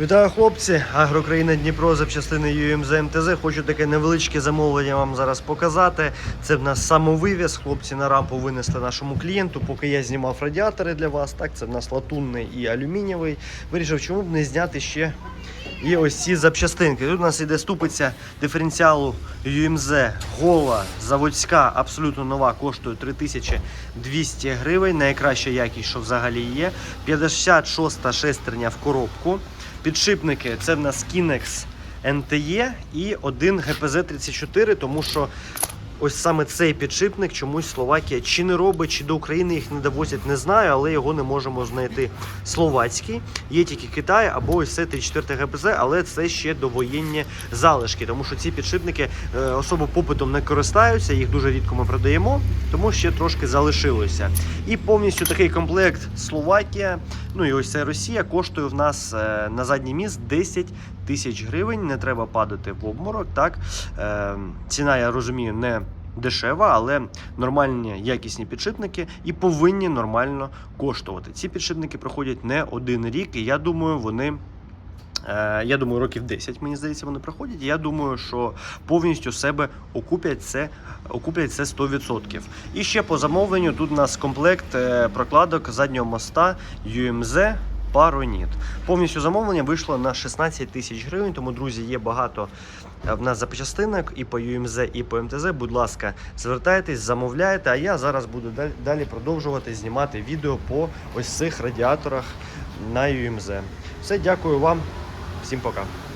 Вітаю хлопці! Агрокраїна Дніпро запчастини UMZ МТЗ. Хочу таке невеличке замовлення вам зараз показати. Це в нас самовивіз. Хлопці на рампу винесли нашому клієнту. Поки я знімав радіатори для вас. Так, це в нас латунний і алюмінієвий. Вирішив, чому б не зняти ще і ось ці запчастинки. Тут у нас іде ступиця диференціалу UMZ гола заводська, абсолютно нова, коштує 3200 гривень. Найкраща якість, що взагалі є. 56 шестерня в коробку. Підшипники це в нас Kinex NTE і один GPZ-34, тому що ось саме цей підшипник чомусь Словакія чи не робить, чи до України їх не довозять, не знаю, але його не можемо знайти словацький. Є тільки Китай або ось це 34 ГПЗ, але це ще довоєнні залишки, тому що ці підшипники е, особо попитом не користаються, їх дуже рідко ми продаємо, тому ще трошки залишилося. І повністю такий комплект Словакія, ну і ось ця Росія коштує в нас е, на задній міст 10 тисяч гривень. Не треба падати в обморок. Так е, ціна, я розумію, не дешева, але нормальні якісні підшипники і повинні нормально коштувати. Ці підшипники проходять не один рік, і я думаю, вони. Е, Я думаю, років 10, мені здається, вони проходять. Я думаю, що повністю себе окуплять це, окуплять це 100%. І ще по замовленню тут у нас комплект е, прокладок заднього моста UMZ Пароніт. Повністю замовлення вийшло на 16 тисяч гривень. Тому, друзі, є багато е, в нас запчастинок і по UMZ, і по МТЗ. Будь ласка, звертайтесь, замовляйте. А я зараз буду далі- продовжувати знімати відео по ось цих радіаторах на UMZ. Все, дякую вам. sin poca.